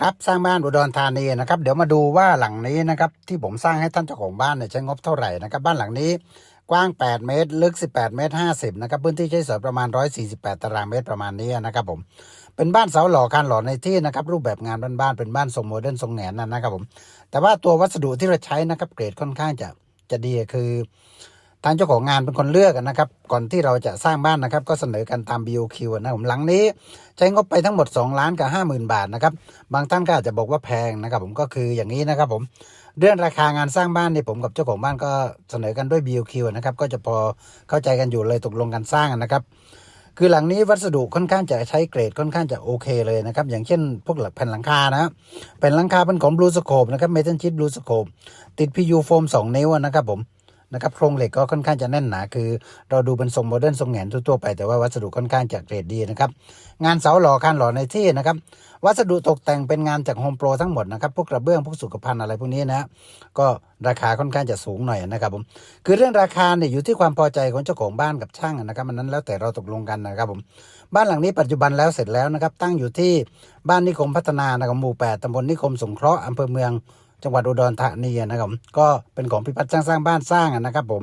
ครับสร้างบ้านอุดรธานีนะครับ เดี๋ยวมาดูว่าหลังนี้นะครับที่ผมสร้างให้ท่านเจ้าของบ้านเนี่ยใช้งบเท่าไหร่นะครับ บ้านหลังนี้กว้าง 8 เมตร ลึก 18 เมตร 50 นะครับ พื้นที่ใช้สอยประมาณ 148 ตารางเมตรประมาณนี้นะครับผม เป็นบ้านเสาหล่อการหล่อในที่นะครับ รูปแบบงานบ้านๆเป็นบ้านทรงโมเดิร์นทรงแหนนนั่นนะครับผม แต่ว่าตัววัสดุที่เราใช้นะครับ เกรดค่อนข้างจะจะดีคือ ทางเจ้าของงานเป็นคนเลือกนะครับ ก่อนที่เราจะสร้างบ้านนะครับ ก็เสนอกันตาม BOQ นะผมหลังนี้ ใช้งบไปทั้งหมด 2 ล้านกับ 50,000 บาทนะครับ บางท่านก็อาจจะบอกว่าแพงนะครับ ผมก็คืออย่างนี้นะครับผมเรื่องราคางานสร้างบ้านนี่ผมกับเจ้าของบ้านก็เสนอกันด้วย BOQ นะครับก็จะพอเข้าใจกันอยู่เลยตกลงกันสร้างนะครับ คือหลังนี้วัสดุค่อนข้างจะใช้เกรดค่อนข้างจะโอเคเลยนะครับ อย่างเช่น พวกหลักแผ่นหลังคานะแผ่นหลังคาเป็นของบลูสโคปนะครับเมทัลชีตบลูสโคปติด PU โฟม2นิ้วนะครับผม นะครับโครงเหล็กก็ค่อนข้างจะแน่นหนาคือ เราดูเป็นทรงโมเดิร์นทรงแหนทั่วๆไปแต่ว่าวัสดุค่อนข้างจะเกรดดีนะครับงานเสาหล่อคานหล่อในที่นะครับวัสดุตกแต่งเป็นงานจากโฮมโปรทั้งหมดนะครับพวกกระเบื้องพวกสุขภัณฑ์อะไรพวกนี้นะก็ราคาค่อนข้างจะสูงหน่อยนะครับผมคือเรื่องราคาเนี่ยอยู่ที่ความพอใจของเจ้าของบ้านกับช่างนะครับมันนั้นแล้วแต่เราตกลงกันนะครับผมบ้านหลังนี้ปัจจุบันแล้วเสร็จแล้วนะครับตั้งอยู่ที่บ้านนิคมพัฒนานะครับหมู่ 8ตำบลนิคมสงเคราะห์อำเภอเมือง จังหวัดอุดรธานีนะครับ ก็เป็นของพิพัฒน์ช่างสร้างบ้านสร้างนะครับผม